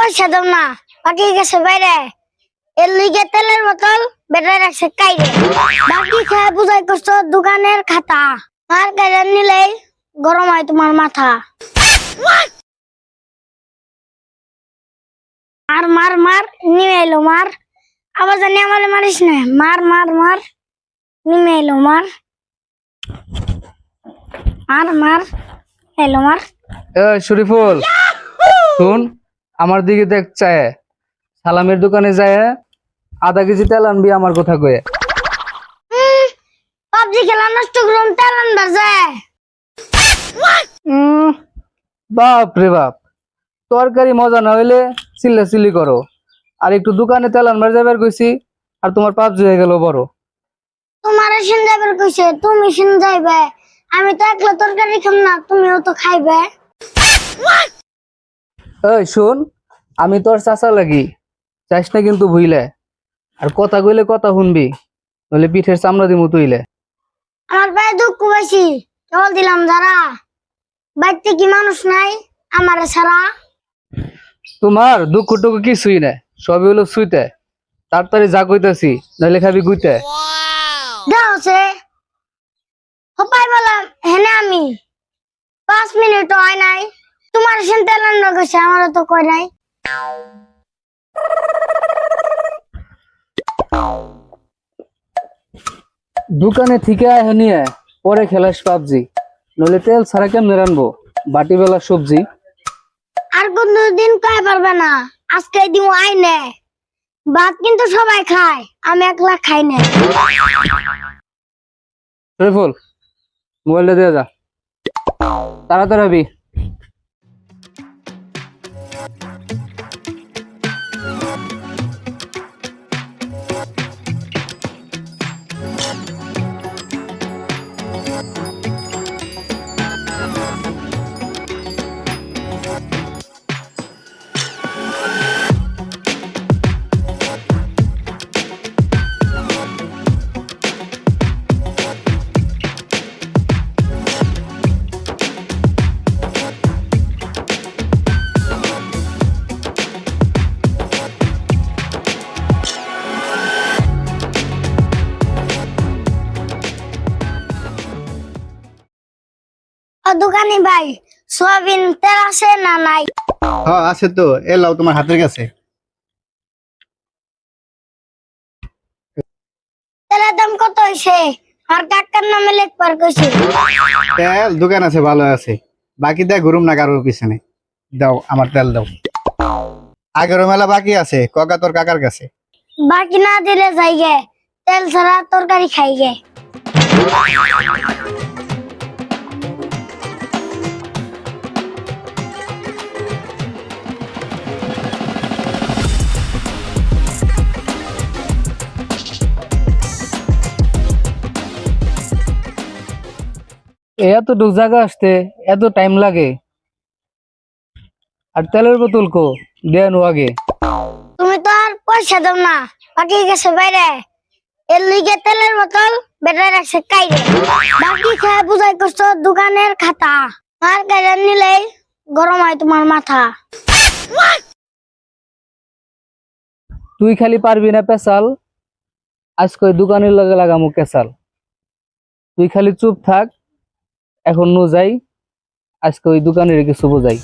পয়সা দাও না বাকি গেছে বাইরে। এর লিগে তেলের বোতল বেটায় রাখছে কাইরে। বাকি খেয়ে বুঝাই করছ দোকানের খাতা। মার কাইরে নিলেই গরম হয় তোমার মাথা। মার মার মার নিয়ে এলো মার। আবার জানি আমার মারিস না। মার মার মার নিমে এলো মার। মার মার এলো মার। এ শরীফুল শুন। আমার দিকে দেখ চায়। সালামের দোকানে যায় আধা কেজি তেল আনবি আমার কথা কয়ে। পাবজি খেলা নষ্ট করুন তেল আনবার যায়। বাপ রে বাপ। তরকারি মজা না হইলে চিল্লা চিল্লি করো। আর একটু দোকানে তেল আনবার যাবার কইছি আর তোমার পাবজি হয়ে গেল বড়। তোমার সিন যাইবার কইছে তুমি সিন যাইবে। আমি তো একলা তরকারি খাম না তুমিও তো খাইবে। এই শোন আমি তোর চাচা লাগি। চাইস না কিন্তু ভুইলে। আর কথা কইলে কথা শুনবি নইলে পিঠের চামড়া দিমু তুইলে। আমার পায়ে দুঃখ বেশি চল দিলাম যারা। বাড়িতে কি মানুষ নাই আমারে ছাড়া? তোমার দুঃখ টুকু কিছুই নাই সবই হলো সুইতে। তাড়াতাড়ি যা কইতাছি নইলে খাবি গুইতে। দাও সে। হপাই বললাম হেনে আমি। পাঁচ মিনিট হয় নাই। সিন তেল কইছে আমারও তো কই নাই। দোকানে থেকে আয় নিয়ে পরে খেলাস পাবজি। নইলে তেল ছাড়া কেমনে রানবো? বাটি বেলা সবজি। আর কোন দিন কয় পারবে না? আজকে দিন আইনে। ভাত কিন্তু সবাই খায় আমি একলা খাই না। শরীফুল মোবাইলটা দিয়ে যা। তাড়াতাড়ি দোকানি ভাই সোয়াবিন তেল আছে না নাই? হ্যাঁ আছে তো। এ লাও তোমার হাতের কাছে। তেলের দাম কত হয়েছে আর কাকার নামে লেখবার কইছে? তেল দোকান আছে ভালো আছে। বাকি দেয় ঘুরুম না কারোর পিছনে। দাও আমার তেল দাও। আগেরও মেলা বাকি আছে। ককা তোর কাকার কাছে? বাকি না দিলে যাই গে। তেল ছাড়া তরকারি খাই এতটুক জায়গা আসতে এত টাইম লাগে? আর তেলের বোতল কো? দেন আগে। তুমি তো আর পয়সা দাও না। বাকি গেছে বাইরে। এর লিগে তেলের বোতল বেটায় রাখছে কাইরে বাকি খেয়ে বুঝাই করছ দোকানের খাতা। মার কাইরে নিলেই গরম হয় তোমার মাথা। তুই খালি পারবি না পেশাল? আজকে দোকানের লগে লাগামু কেসাল তুই খালি চুপ থাক। এখন যাই আজকে ওই দোকানের কিছু বোঝাই।